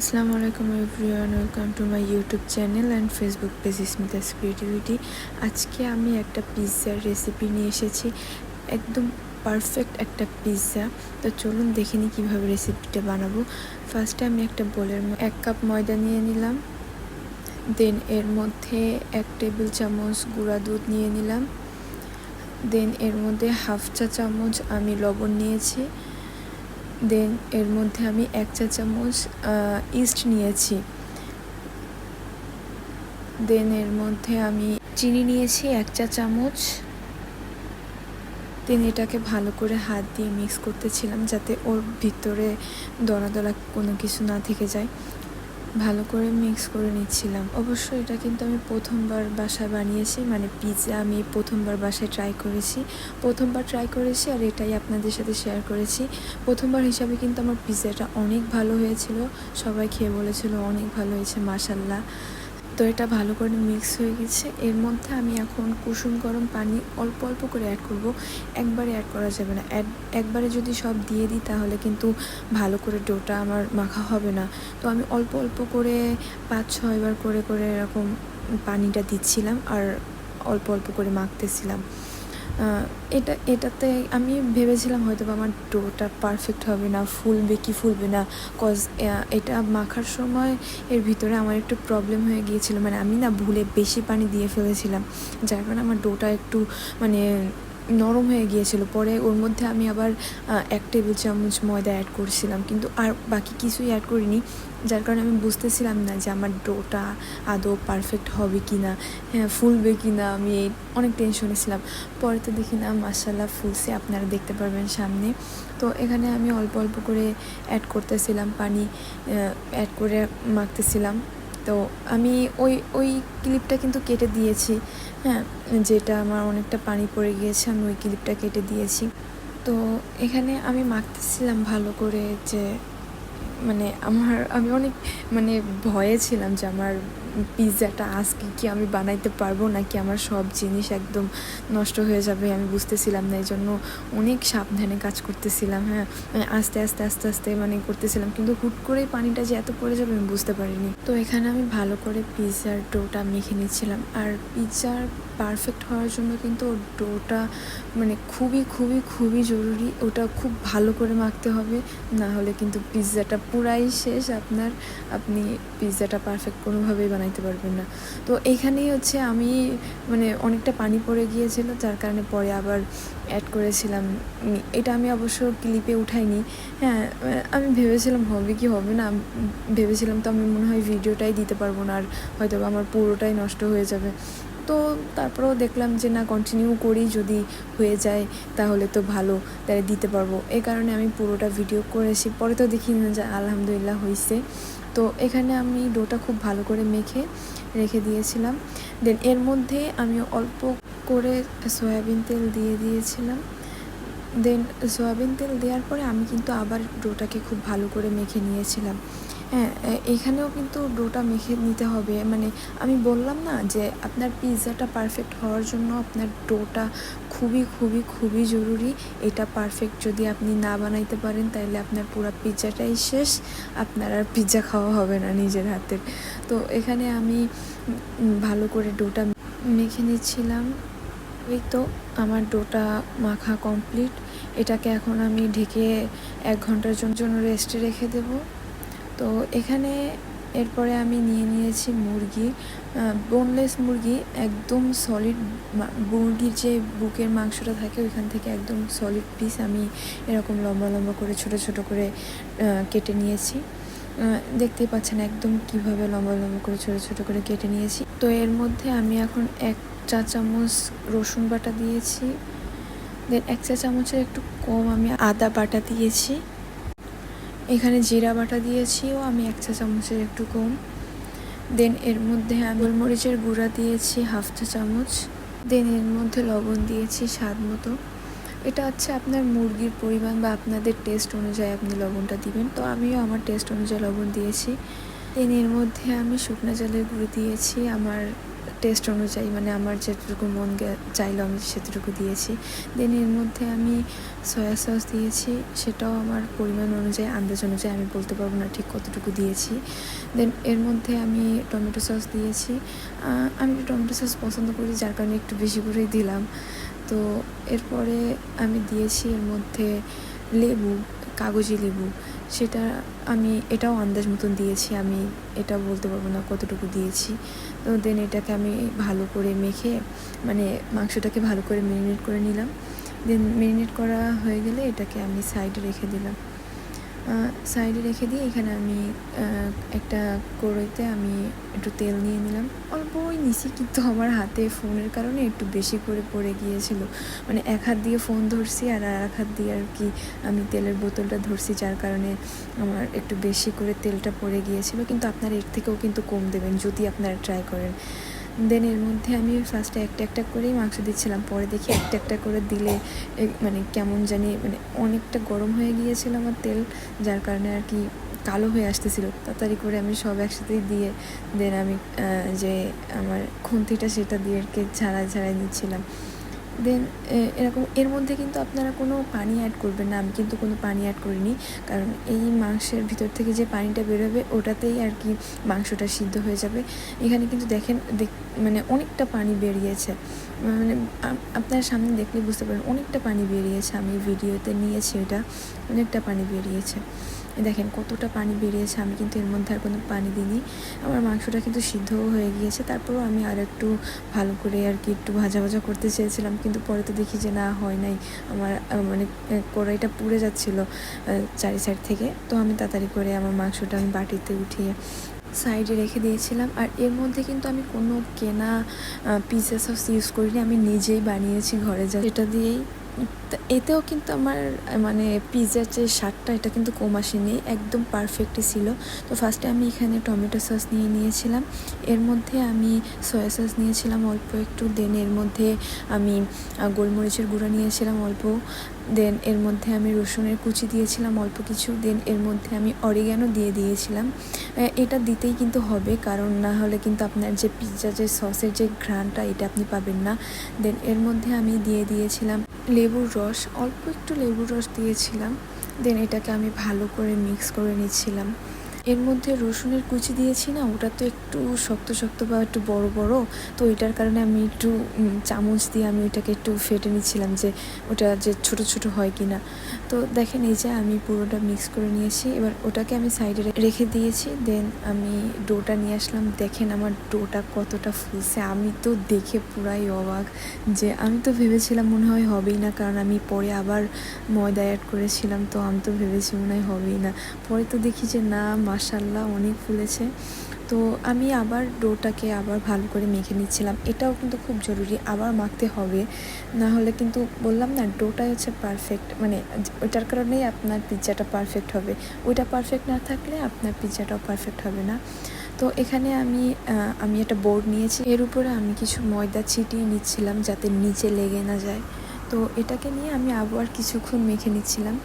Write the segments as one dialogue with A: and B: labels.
A: আসসালামু আলাইকুম everyone, welcome to my YouTube channel and Facebook page Smita's creativity. আজকে আমি একটা পিৎজার রেসিপি নিয়ে এসেছি, একদম পারফেক্ট একটা পিৎজা তো চলুন দেখে নিই কীভাবে রেসিপিটা বানাবো। ফার্স্টে আমি একটা বোলের এক কাপ ময়দা নিয়ে নিলাম দেন এর মধ্যে এক টেবিল চামচ গুঁড়া দুধ নিয়ে নিলাম দেন এর মধ্যে হাফ চা চামচ আমি লবণ নিয়েছি। দেন এর মধ্যে আমি এক চা চামচ ইস্ট নিয়েছি। দেন এর মধ্যে আমি চিনি নিয়েছি এক চা চামচ। দেন এটাকে ভালো করে হাত দিয়ে মিক্স করতেছিলাম যাতে ওর ভিতরে দলা দলা কোনো কিছু না থেকে যায়। ভালো করে মিক্স করে নিচ্ছিলাম। অবশ্য এটা কিন্তু আমি প্রথমবার বাসায় বানিয়েছি মানে পিৎজা আমি প্রথমবার বাসায় ট্রাই করেছি। প্রথমবার ট্রাই করেছি আর এটাই আপনাদের সাথে শেয়ার করেছি। প্রথমবার হিসাবে কিন্তু আমার পিৎজাটা অনেক ভালো হয়েছিল। সবাই খেয়ে বলেছিল অনেক ভালো হয়েছে মাসাল্লাহ তো এটা ভালো করে মিক্স হয়ে গেছে। এর মধ্যে আমি এখন কুসুম গরম পানি অল্প অল্প করে অ্যাড করব। একবারে অ্যাড করা যাবে না। অ্যাড একবারে যদি সব দিয়ে দিই তাহলে কিন্তু ভালো করে ডোটা আমার মাখা হবে না। তো আমি অল্প অল্প করে পাঁচ ছয়বার করে করে এরকম পানিটা দিচ্ছিলাম আর অল্প অল্প করে মাখতেছিলাম। এটা, এটাতে আমি ভেবেছিলাম হয়তো আমার ডোটা পারফেক্ট হবে না, ফুলবে কি ফুলবে না কজ এটা মাখার সময় এর ভিতরে আমার একটু প্রবলেম হয়ে গিয়েছিল। মানে আমি না ভুলে বেশি পানি দিয়ে ফেলেছিলাম, যার কারণে আমার ডোটা একটু মানে নরম হয়ে গিয়েছিল। পরে ওর মধ্যে আমি আবার এক টেবিল চামচ ময়দা অ্যাড করছিলাম। কিন্তু আর বাকি কিছুই অ্যাড করিনি। যার কারণে আমি বুঝতেছিলাম না যে আমার ডোটা আদৌ পারফেক্ট হবে কি না হ্যাঁ ফুলবে কি না আমি এই অনেক টেনশনে ছিলাম। পরে তো দেখি না মাসাল্লাহ ফুলছে, আপনারা দেখতে পারবেন সামনে। তো এখানে আমি অল্প অল্প করে অ্যাড করতেছিলাম, পানি অ্যাড করে মাখতেছিলাম। তো আমি ওই ওই ক্লিপটা কিন্তু কেটে দিয়েছি হ্যাঁ যেটা আমার অনেকটা পানি পড়ে গিয়েছে, আমি ওই ক্লিপটা কেটে দিয়েছি। তো এখানে আমি মাখতেছিলাম ভালো করে যে মানে আমার আমি অনেক মানে ভয়ে ছিলাম যে আমার পিৎজাটা আজকে কি আমি বানাইতে পারব নাকি আমার সব জিনিস একদম নষ্ট হয়ে যাবে আমি বুঝতেছিলাম না এই জন্য অনেক সাবধানে কাজ করতেছিলাম হ্যাঁ মানে আস্তে আস্তে আস্তে আস্তে মানে করতেছিলাম, কিন্তু হুট করেই পানিটা যে এত পড়ে যাবে আমি বুঝতে পারিনি। তো এখানে আমি ভালো করে পিৎজার ডোটা মেখে নিচ্ছিলাম, আর পিৎজার পারফেক্ট হওয়ার জন্য কিন্তু ডোটা মানে খুবই খুবই খুবই জরুরি, ওটা খুব ভালো করে মাখতে হবে, না হলে কিন্তু পিৎজাটা পুরাই শেষ, আপনার, আপনি পিৎজাটা পারফেক্ট কোনোভাবেই বানাইতে পারবেন না। তো এইখানেই হচ্ছে আমি মানে অনেকটা পানি পড়ে গিয়েছিল, যার কারণে পরে আবার অ্যাড করেছিলাম। এটা আমি অবশ্য ক্লিপে উঠাইনি। হ্যাঁ আমি ভেবেছিলাম হবে কি হবে না ভেবেছিলাম তো আমি মনে হয় ভিডিওটাই দিতে পারব না, আর হয়তো আমার পুরোটাই নষ্ট হয়ে যাবে। তো তারপরেও দেখলাম যে না কন্টিনিউ করি যদি হয়ে যায় তাহলে তো ভালো, তাহলে দিতে পারব। এই কারণে আমি পুরোটা ভিডিও করেছি। পরে তো দেখি না যে আলহামদুলিল্লাহ হয়েছে তো এখানে আমি ডোটা খুব ভালো করে মেখে রেখে দিয়েছিলাম। দেন এর মধ্যে আমি অল্প করে সয়াবিন তেল দিয়ে দিয়েছিলাম। দেন সয়াবিন তেল দেওয়ার পরে আমি কিন্তু আবার ডোটাকে খুব ভালো করে মেখে নিয়েছিলাম। হ্যাঁ এখানেও কিন্তু ডোটা মেখে নিতে হবে। মানে আমি বললাম না যে আপনার পিৎজাটা পারফেক্ট হওয়ার জন্য আপনার ডোটা খুবই খুবই খুবই জরুরি। এটা পারফেক্ট যদি আপনি না বানাইতে পারেন তাহলে আপনার পুরো পিৎজাটাই শেষ। আপনার আর পিৎজা খাওয়া হবে না নিজের হাতের। তো এখানে আমি ভালো করে ডোটা মেখে নিচ্ছিলাম। এই তো আমার ডোটা মাখা কমপ্লিট এটাকে এখন আমি ঢেকে এক ঘণ্টার জন্য রেস্টে রেখে দেব। তো এখানে এরপরে আমি নিয়ে নিয়েছি মুরগি। বোনলেস মুরগি একদম সলিড মুরগির যে বুকের মাংসটা থাকে ওইখান থেকে একদম সলিড পিস আমি এরকম লম্বা লম্বা করে, ছোট ছোট করে কেটে নিয়েছি। দেখতেই পাচ্ছেন একদম কীভাবে লম্বা লম্বা করে, ছোট ছোট করে কেটে নিয়েছি। তো এর মধ্যে আমি এখন এক চা চামচ রসুন বাটা দিয়েছি। দেন এক চা চামচের একটু কম আমি আদা বাটা দিয়েছি। এখানে জিরা বাটা দিয়েছিও, আমি এক চা চামচের একটু কম। দেন এর মধ্যে আমি গোলমরিচের গুঁড়া দিয়েছি হাফ চা চামচ। দেন এর মধ্যে লবণ দিয়েছি স্বাদ মতো। এটা হচ্ছে আপনার মুরগির পরিমাণ বা আপনাদের টেস্ট অনুযায়ী আপনি লবণটা দিবেন। তো আমিও আমার টেস্ট অনুযায়ী লবণ দিয়েছি। দেন এর মধ্যে আমি শুকনো জলের গুঁড়ো দিয়েছি, আমার টেস্ট অনুযায়ী মানে আমার যেটুকু মন চাইলো আমি সেটুকু দিয়েছি। দেন এর মধ্যে আমি সয়া সস দিয়েছি, সেটাও আমার পরিমাণ অনুযায়ী, আন্দাজ অনুযায়ী আমি বলতে পারব না ঠিক কতটুকু দিয়েছি। দেন এর মধ্যে আমি টমেটো সস দিয়েছি। আমি টমেটো সস পছন্দ করি, যার কারণে একটু বেশি করেই দিলাম। তো এরপরে আমি দিয়েছি এর মধ্যে লেবু, কাগজি লেবু। সেটা আমি, এটাও আন্দাজ মতন দিয়েছি, আমি এটা বলতে পারব না কতটুকু দিয়েছি। দেন এটাকে আমি ভালো করে মেখে মানে মাংসটাকে ভালো করে মেরিনেট করে নিলাম। দেন মেরিনেট করা হয়ে গেলে এটাকে আমি সাইডে রেখে দিলাম। সাইডে রেখে দিয়ে এখানে আমি একটা কড়াইতে আমি একটু তেল নিয়ে নিলাম। অল্পই নিছি, কিন্তু আমার হাতে ফোনের কারণে একটু বেশি করে পড়ে গিয়েছিল। মানে এক হাত দিয়ে ফোন ধরছি আর আর এক হাত দিয়ে আর কি আমি তেলের বোতলটা ধরছি, যার কারণে আমার একটু বেশি করে তেলটা পড়ে গিয়েছিল। কিন্তু আপনারা এর থেকেও কিন্তু কম দেবেন, যদি আপনারা ট্রাই করেন। দেন এর মধ্যে আমি ফার্স্টে একটা একটা করেই মাংস দিচ্ছিলাম। পরে দেখি একটা একটা করে দিলে মানে কেমন জানি মানে অনেকটা গরম হয়ে গিয়েছিল আমার তেল, যার কারণে আর কি কালো হয়ে আসতেছিল। তাড়াতাড়ি করে আমি সব একসাথেই দিয়ে দেন আমি যে আমার খুন্তিটা সেটা দিয়ে আর কি ঝাড়ায় ঝাড়াই দিচ্ছিলাম। দেন এরকম, এর মধ্যে কিন্তু আপনারা কোনো পানি অ্যাড করবেন না। আমি কিন্তু কোনো পানি অ্যাড করিনি। কারণ এই মাংসের ভিতর থেকে যে পানিটা বেরোবে, ওটাতেই আর কি মাংসটা সিদ্ধ হয়ে যাবে। এখানে কিন্তু দেখেন, দেখ- মানে অনেকটা পানি বেরিয়েছে। মানে আপনার সামনে দেখলে বুঝতে পারেন অনেকটা পানি বেরিয়েছে। আমি ভিডিওতে নিয়েছি ওটা, অনেকটা পানি বেরিয়েছে। দেখেন কতটা পানি বেরিয়েছে, আমি কিন্তু এর মধ্যে আর কোনো পানি দিইনি। আমার মাংসটা কিন্তু সিদ্ধও হয়ে গিয়েছে, তারপরেও আমি আর একটু ভালো করে আর কি একটু ভাজা ভাজা করতে চেয়েছিলাম, কিন্তু পরে তো দেখি যে না, হয় নাই। আমার মানে কড়াইটা পুড়ে যাচ্ছিল চারি সাইড থেকে। তো আমি তাড়াতাড়ি করে আমার মাংসটা আমি বাটিতে উঠিয়ে সাইডে রেখে দিয়েছিলাম। আর এর মধ্যে কিন্তু আমি কোনো কেনা পিসেস অফ ইউজ করিনি, আমি নিজেই বানিয়েছি ঘরে যা, এটা দিয়েই এতেও কিন্তু আমার মানে পিৎজার যে স্বাদটা, এটা কিন্তু কম আসেনি, একদম পারফেক্টই ছিল। তো ফার্স্টে আমি এখানে টমেটো সস নিয়ে নিয়েছিলাম। এর মধ্যে আমি সয়া সস নিয়েছিলাম অল্প একটু দেন এর মধ্যে আমি গোলমরিচের গুঁড়া নিয়েছিলাম অল্প। দেন এর মধ্যে আমি রসুনের কুচি দিয়েছিলাম অল্প কিছু দেন এর মধ্যে আমি অরিগ্যানো দিয়ে দিয়েছিলাম। এটা দিতেই কিন্তু হবে, কারণ না হলে কিন্তু আপনার যে পিৎজা যে সসের যে ঘ্রাণটা, এটা আপনি পাবেন না। দেন এর মধ্যে আমি দিয়ে দিয়েছিলাম লেবুর রস, অল্প একটু লেবুর রস দিয়েছিলাম। দেন এটাকে আমি ভালো করে মিক্স করে নিচ্ছিলাম। এর মধ্যে রসুনের কুচি দিয়েছি না, ওটা তো একটু শক্ত শক্ত বা একটু বড় বড়, তো এটার কারণে আমি একটু চামচ দিয়ে আমি ওটাকে একটু ফেটে নিচ্ছিলাম যে ওটা যে ছোট ছোট হয় কি না। তো দেখেন এই যে আমি পুরোটা মিক্স করে নিয়েছি, এবার ওটাকে আমি সাইডে রেখে দিয়েছি দেন আমি ডোটা নিয়ে আসলাম। দেখেন আমার ডোটা কতটা ফুলছে, আমি তো দেখে পুরাই অবাক যে আমি তো ভেবেছিলাম মনে হয় হবেই না, কারণ আমি পরে আবার ময়দা অ্যাড করেছিলাম, তো আমি তো ভেবেছি মনে হয় হবেই না। পরে তো দেখি যে না মাসাল্লাহ অনেক ফুলেছে। তো আমি আবার ডোটাকে আবার ভালো করে মেখে নিচ্ছিলাম। এটাও কিন্তু খুব জরুরি, আবার মাখতে হবে। না হলে কিন্তু বললাম না, ডোটাই হচ্ছে পারফেক্ট মানে ওইটার কারণেই আপনার পিৎজাটা পারফেক্ট হবে। ওইটা পারফেক্ট না থাকলে আপনার পিৎজাটাও পারফেক্ট হবে না। তো এখানে আমি আমি একটা বোর্ড নিয়েছি। এর উপরে আমি কিছু ময়দা ছিটিয়ে নিচ্ছিলাম যাতে নিচে লেগে না যায়। তো এটাকে নিয়ে আমি আবার কিছুক্ষণ মেখে নিচ্ছিলাম।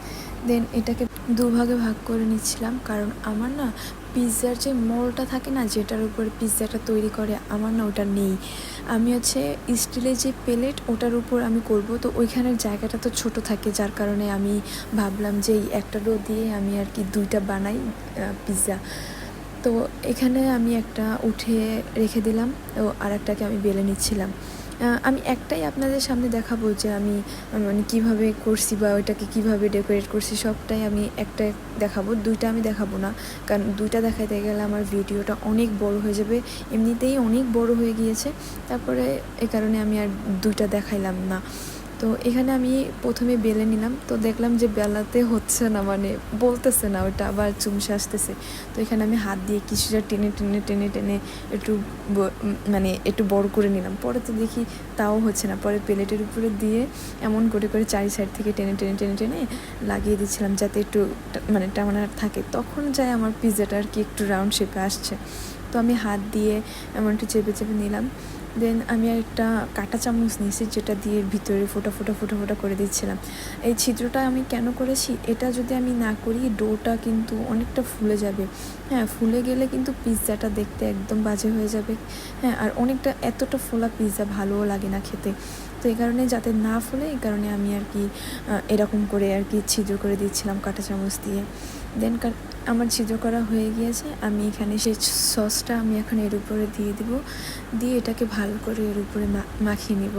A: দেন এটাকে দুভাগে ভাগ করে নিচ্ছিলাম। কারণ আমার না পিৎজার যে মোলটা থাকে না, যেটার উপরে পিৎজাটা তৈরি করে, আমার না ওটা নেই। আমি হচ্ছে স্টিলের যে প্লেট, ওটার উপর আমি করব। তো ওইখানের জায়গাটা তো ছোট থাকে, যার কারণে আমি ভাবলাম যে এই একটা ডো দিয়ে আমি আর কি দুইটা বানাই পিৎজা। তো এখানে আমি একটা উঠে রেখে দিলাম, ও আর একটাকে আমি বেলে নিচ্ছিলাম। আমি একটাই আপনাদের সামনে দেখাবো যে আমি মানে কীভাবে করছি বা ওইটাকে কীভাবে ডেকোরেট করছি, সবটাই আমি একটা দেখাবো। দুইটা আমি দেখাবো না, কারণ দুইটা দেখাতে গেলে আমার ভিডিওটা অনেক বড় হয়ে যাবে, এমনিতেই অনেক বড় হয়ে গিয়েছে। তারপরে এ কারণে আমি আর দুইটা দেখাইলাম না। তো এখানে আমি প্রথমে বেলে নিলাম। তো দেখলাম যে বেলাতে হচ্ছে না মানে বলতেছে না ওটা, আবার চুমসে আসতেছে। তো এখানে আমি হাত দিয়ে কিছুটা টেনে টেনে টেনে টেনে একটু মানে একটু বড় করে নিলাম। পরে তো দেখি তাও হচ্ছে না। পরে প্লেটের উপরে দিয়ে এমন করে করে চারি সাইড থেকে টেনে টেনে টেনে টেনে লাগিয়ে দিচ্ছিলাম যাতে একটু মানে টামানার থাকে। তখন যায় আমার পিৎজাটা আর কি একটু রাউন্ড শেপে আসছে। তো আমি হাত দিয়ে এমন একটু চেপে চেপে নিলাম। দেন আমি একটা কাঁটা চামচ নিয়েছি, যেটা দিয়ে ভিতরে ফোটা ফোটা ফোটা ফোটা করে দিচ্ছিলাম। এই ছিদ্রটা আমি কেন করেছি? এটা যদি আমি না করি, ডোটা কিন্তু অনেকটা ফুলে যাবে। হ্যাঁ ফুলে গেলে কিন্তু পিৎজাটা দেখতে একদম বাজে হয়ে যাবে। হ্যাঁ আর অনেকটা, এতটা ফোলা পিৎজা ভালোও লাগে না খেতে। তো এই কারণে যাতে না ফুলে, এই কারণে আমি আর কি এরকম করে আর কি ছিদ্র করে দিচ্ছিলাম কাঁটা চামচ দিয়ে। দেন আমার ছিদ্র করা হয়ে গিয়েছে। আমি এখানে সেই সসটা আমি এখন এর উপরে দিয়ে দিব। দিয়ে এটাকে ভালো করে এর উপরে মাখিয়ে নিব।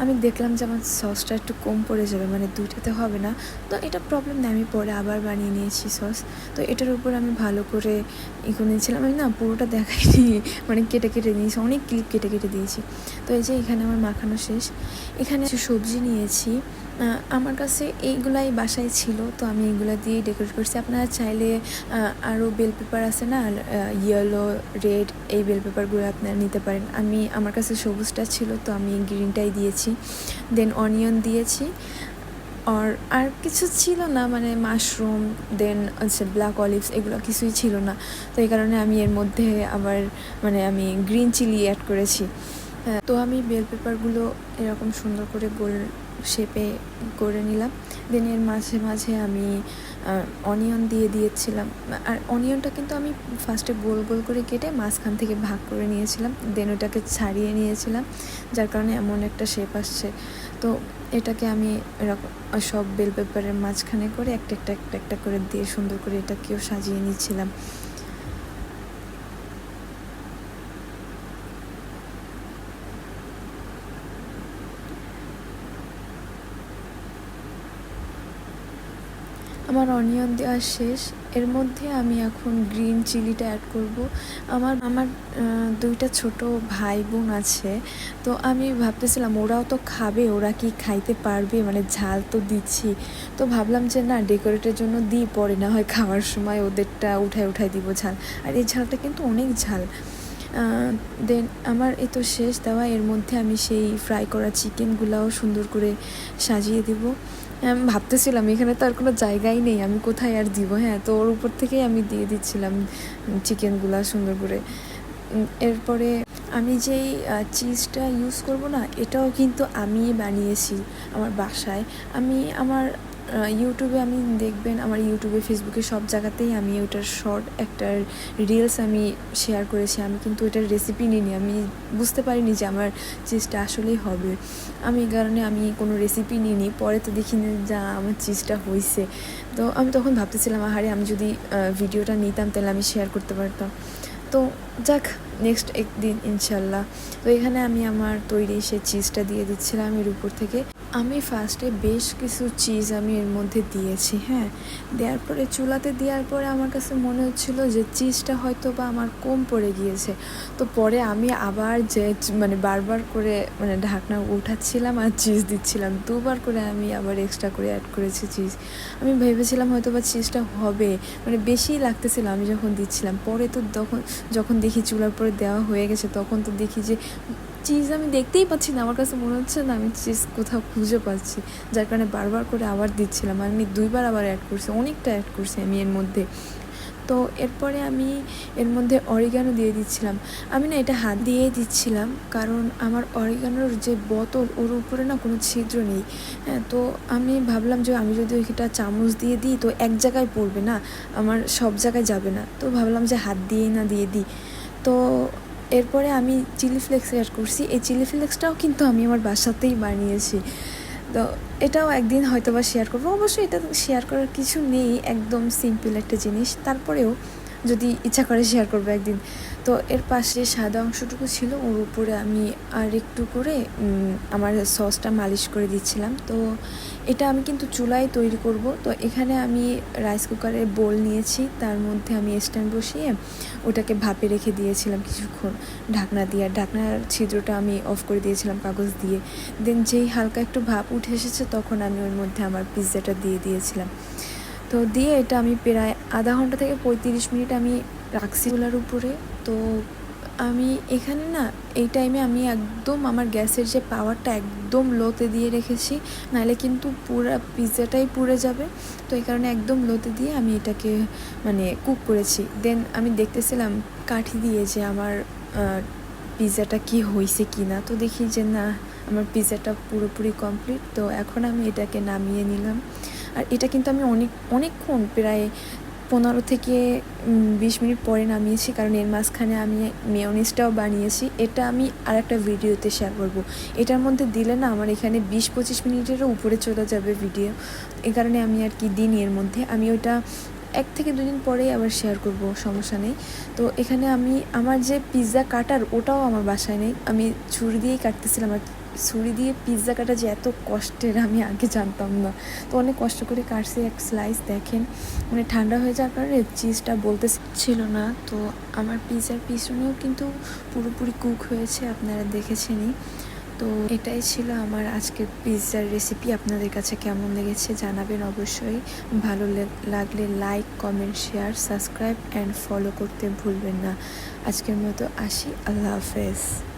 A: আমি দেখলাম যে আমার সসটা একটু কম পড়ে যাবে মানে দুইটাতে হবে না। তো এটা প্রবলেম নেই, আমি পরে আবার বানিয়ে নিয়েছি সস। তো এটার উপর আমি ভালো করে ই করে নিয়েছিলাম। আমি না পুরোটা দেখাইনি মানে কেটে কেটে নিয়েছি অনেক ক্লিপ কেটে কেটে দিয়েছি। তো এই যে এখানে আমার মাখানো শেষ। এখানে সবজি নিয়েছি। আমার কাছে এইগুলাই বাসায় ছিল, তো আমি এগুলা দিয়েই ডেকোরেট করছি। আপনারা চাইলে আরও বেল পেপার আছে না ইয়েলো রেড এই বেল পেপারগুলো আপনারা নিতে পারেন। আমি, আমার কাছে সবুজটা ছিল, তো আমি গ্রিনটাই দিয়েছি। দেন অনিয়ন দিয়েছি। আর আর কিছু ছিল না মানে মাশরুম দেন হচ্ছে ব্ল্যাক অলিভস এগুলো কিছুই ছিল না। তো এই কারণে আমি এর মধ্যে আবার মানে আমি গ্রিন চিলি অ্যাড করেছি। তো আমি বেল পেপারগুলো এরকম সুন্দর করে গোল শেপে করে নিলাম। দেন এর মাঝে মাঝে আমি অনিয়ন দিয়ে দিয়েছিলাম। আর অনিয়নটা কিন্তু আমি ফার্স্টে গোল গোল করে কেটে মাঝখান থেকে ভাগ করে নিয়েছিলাম। দেন ওটাকে ছাড়িয়ে নিয়েছিলাম, যার কারণে এমন একটা শেপ আসছে। তো এটাকে আমি এরকম সব বেল পেপারের মাঝখানে করে একটা একটা একটা একটা করে দিয়ে সুন্দর করে এটাকেও সাজিয়ে নিচ্ছিলাম আমার অনিয়ন দেওয়া শেষ। এর মধ্যে আমি এখন গ্রিন চিলিটা অ্যাড করব। আমার আমার দুইটা ছোট ভাই বোন আছে। তো আমি ভাবতেছিলাম, ওরাও তো খাবে, ওরা কি খাইতে পারবে? মানে ঝাল তো দিচ্ছি। তো ভাবলাম যে না ডেকোরেটের জন্য দিই, পরে না হয় খাওয়ার সময় ওদেরটা উঠায় উঠায় দিব ঝাল। আর এই ঝালটা কিন্তু অনেক ঝাল। দেন আমার এ তো শেষ দেওয়া। এর মধ্যে আমি সেই ফ্রাই করা চিকেনগুলাও সুন্দর করে সাজিয়ে দিব। আমি ভাবতেছিলাম, এখানে তো আর কোনো জায়গাই নেই, আমি কোথায় আর দিব? হ্যাঁ তো ওর উপর থেকেই আমি দিয়ে দিচ্ছিলাম চিকেনগুলা সুন্দর করে। এরপরে আমি যেই চিজটা ইউজ করব না, এটাও কিন্তু আমি বানিয়েছি আমার বাসায়। আমি আমার ইউটিউবে আমি দেখবেন, আমার ইউটিউবে ফেসবুকে সব জায়গাতেই আমি ওটার শর্ট একটা রিলস আমি শেয়ার করেছি। আমি কিন্তু ওটার রেসিপি নিইনি। আমি বুঝতে পারিনি যে আমার চিজটা আসলেই হবে। আমি এই কারণে আমি কোনো রেসিপি নিইনি। পরে তো দেখি যা আমার চিজটা হয়েছে তো আমি তখন ভাবতেছিলাম, আহারে আমি যদি ভিডিওটা নিতাম তাহলে আমি শেয়ার করতে পারতাম। তো যাক নেক্সট একদিন ইনশাল্লাহ। তো এখানে আমি আমার তৈরি সে চিজটা দিয়ে দিচ্ছিলাম এর উপর থেকে। আমি ফার্স্টে বেশ কিছু চিজ আমি এর মধ্যে দিয়েছি হ্যাঁ। দেওয়ার পরে, চুলাতে দেওয়ার পরে আমার কাছে মনে হচ্ছিল যে চিজটা হয়তো বা আমার কম পড়ে গিয়েছে। তো পরে আমি আবার যে মানে বারবার করে মানে ঢাকনা উঠাচ্ছিলাম আর চিজ দিচ্ছিলাম। দুবার করে আমি আবার এক্সট্রা করে অ্যাড করেছি চিজ আমি ভেবেছিলাম হয়তো বা চিজটা হবে। মানে বেশিই লাগতেছিল আমি যখন দিচ্ছিলাম। পরে তো তখন, যখন দেখি চুলার পরে দেওয়া হয়ে গেছে, তখন তো দেখি যে চিজ আমি দেখতেই পাচ্ছি না। আমার কাছে মনে হচ্ছে না আমি চিজ কোথাও খুঁজে পাচ্ছি। যার কারণে বারবার করে আবার দিচ্ছিলাম। আমি দুইবার আবার অ্যাড করছি, অনেকটা অ্যাড করছি আমি এর মধ্যে। তো এরপরে আমি এর মধ্যে অরিগানো দিয়ে দিচ্ছিলাম। আমি না এটা হাত দিয়েই দিচ্ছিলাম, কারণ আমার অরিগানোর যে বোতল, ওর উপরে না কোনো ছিদ্র নেই। হ্যাঁ তো আমি ভাবলাম যে আমি যদি ওইটা চামচ দিয়ে দিই, তো এক জায়গায় পড়বে না, আমার সব জায়গায় যাবে না। তো ভাবলাম যে হাত দিয়েই না দিয়ে দিই। তো এরপরে আমি চিলি ফ্লেক্স অ্যাড করছি। এই চিলি ফ্লেক্সটাও কিন্তু আমি আমার বাসাতেই বানিয়েছি। তো এটাও একদিন হয়তো বা শেয়ার করব। অবশ্যই এটা শেয়ার করার কিছু নেই, একদম সিম্পল একটা জিনিস। তারপরেও যদি ইচ্ছা করে শেয়ার করব একদিন। তো এর পাশে সাদা অংশটুকু ছিল, ওর উপরে আমি আর একটু করে আমার সসটা মালিশ করে দিচ্ছিলাম। তো এটা আমি কিন্তু চুলায় তৈরি করব। তো এখানে আমি রাইস কুকারে বোল নিয়েছি, তার মধ্যে আমি স্ট্যান্ড বসিয়ে ওটাকে ভাপে রেখে দিয়েছিলাম কিছুক্ষণ ঢাকনা দিয়ে। ঢাকনার ছিদ্রটা আমি অফ করে দিয়েছিলাম কাগজ দিয়ে। দেন যেই হালকা একটু ভাপ উঠে এসেছে, তখন আমি ওর মধ্যে আমার পিৎজাটা দিয়ে দিয়েছিলাম। তো দিয়ে এটা আমি প্রায় আধা ঘণ্টা থেকে পঁয়ত্রিশ মিনিট আমি রাখছি চুলার উপরে। তো আমি এখানে না, এই টাইমে আমি একদম আমার গ্যাসের যে পাওয়ারটা একদম লোতে দিয়ে রেখেছি। নাহলে কিন্তু পুরা পিৎজাটাই পুড়ে যাবে। তো এই কারণে একদম লোতে দিয়ে আমি এটাকে মানে কুক করেছি। দেন আমি দেখতেছিলাম কাঠি দিয়ে যে আমার পিৎজাটা কি হয়েছে কি না তো দেখি যে না, আমার পিৎজাটা পুরোপুরি কমপ্লিট তো এখন আমি এটাকে নামিয়ে নিলাম। আর এটা কিন্তু আমি অনেক, অনেকক্ষণ প্রায় পনেরো থেকে বিশ মিনিট পরে নামিয়েছি, কারণ এর মাঝখানে আমি মেয়নিজটাও বানিয়েছি। এটা আমি আর একটা ভিডিওতে শেয়ার করব। এটার মধ্যে দিলে না আমার এখানে বিশ পঁচিশ মিনিটেরও উপরে চলে যাবে ভিডিও এ কারণে আমি আর কি দিন এর মধ্যে। আমি ওইটা এক থেকে দুদিন পরেই আবার শেয়ার করব, সমস্যা নেই। তো এখানে আমি, আমার যে পিৎজা কাটার ওটাও আমার বাসায় নেই। আমি ছুরি দিয়েই কাটতেছিলাম আর ছুরি দিয়ে পিৎজা কাটা যে এত কষ্টের আমি আগে জানতাম না। তো অনেক কষ্ট করে কাটছি এক স্লাইস দেখেন। মানে ঠান্ডা হয়ে যাওয়ার কারণে চিজটা বলতে ছিল না। তো আমার পিৎজার পিছনেও কিন্তু পুরোপুরি কুক হয়েছে, আপনারা দেখেছেনই। তো এটাই ছিল আমার আজকের পিৎজার রেসিপি আপনাদের কাছে কেমন লেগেছে জানাবেন অবশ্যই। ভালো লাগলে like comment share subscribe and follow করতে ভুলবেন না। আজকের মতো আসি। আল্লাহ হাফেজ।